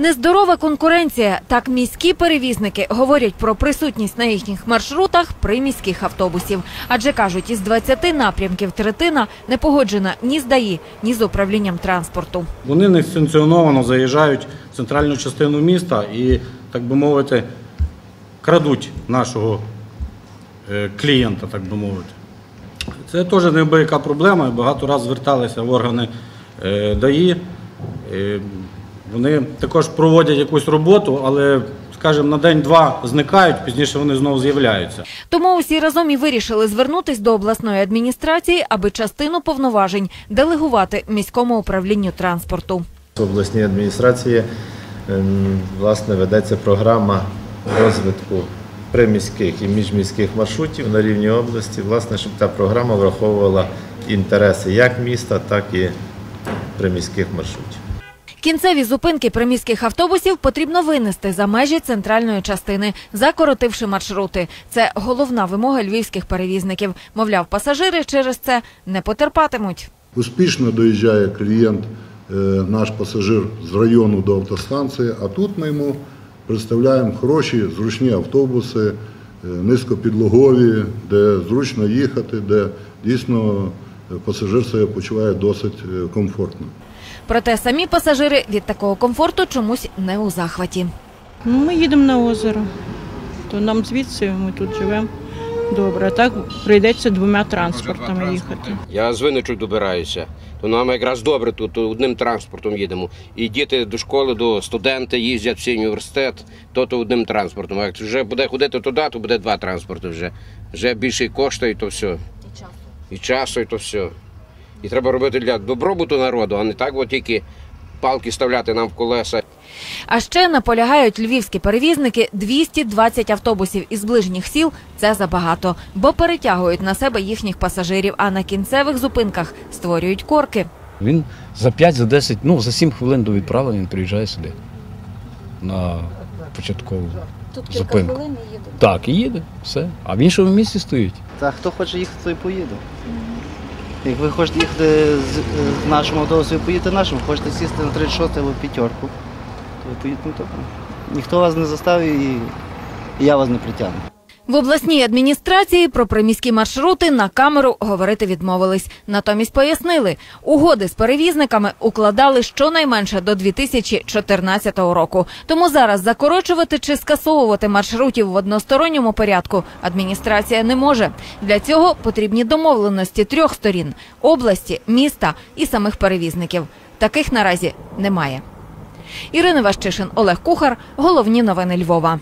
Нездорова конкуренція. Так міські перевізники говорять про присутність на їхніх маршрутах приміських автобусів. Адже кажуть, із 20 напрямків третина не погоджена ні з ДАІ, ні з управлінням транспорту. Вони несанкціоновано заїжджають в центральну частину міста і, так би мовити, крадуть нашого е, клієнта, так би мовити. Це теж неабияка проблема. Багато разів зверталися в органи е, ДАІ. Вони також проводять якусь роботу, але, скажімо, на день-два зникають, пізніше вони знову з'являються. Тому усі разом і вирішили звернутись до обласної адміністрації, аби частину повноважень делегувати міському управлінню транспорту. В обласній адміністрації ем, власне ведеться програма розвитку приміських і міжміських маршрутів на рівні області, власне, щоб та програма враховувала інтереси як міста, так і приміських маршрутів. Кінцеві зупинки приміських автобусів потрібно винести за межі центральної частини, закоротивши маршрути. Це головна вимога львівських перевізників. Мовляв, пасажири через це не потерпатимуть. Успішно доїжджає клієнт, е, наш пасажир з району до автостанції, а тут ми йому представляємо хороші, зручні автобуси, е, низькопідлогові, де зручно їхати, де дійсно пасажир себе почуває досить е, комфортно. Проте самі пасажири від такого комфорту чомусь не у захваті. Ну, ми їдемо на озеро, то нам звідси ми тут живемо добре. А так прийдеться двома транспортами їхати. Я з Винничок добираюся. То нам якраз добре тут одним транспортом їдемо. І діти до школи, до студенти їздять всі університет, то то одним транспортом. А як вже буде ходити туди, то буде два транспорти вже. Вже більше і коштує, то все. І часу. І часу, і то все. І треба робити для добробуту народу, а не так, от тільки палки ставляти нам в колеса. А ще наполягають львівські перевізники 220 автобусів із ближніх сіл це забагато, бо перетягують на себе їхніх пасажирів, а на кінцевих зупинках створюють корки. Він за 5, за 10, ну за 7 хвилин до відправлення він приїжджає сюди на початкову зупинку. Так, і їде, все. А в іншому місці стоїть. Та хто хоче їхати, той поїде. Як ви хочете їхати з, з нашим автобусом, ви поїдете нашим, хочете сісти на 36 або п'ятерку, то ви поїдете на тому. Ніхто вас не заставить і, і я вас не притягну. В обласній адміністрації про приміські маршрути на камеру говорити відмовились. Натомість пояснили, угоди з перевізниками укладали щонайменше до 2014 року. Тому зараз закорочувати чи скасовувати маршрутів в односторонньому порядку адміністрація не може. Для цього потрібні домовленості трьох сторін області, міста і самих перевізників. Таких наразі немає. Ірина Ващишин, Олег Кухар. Головні новини Львова.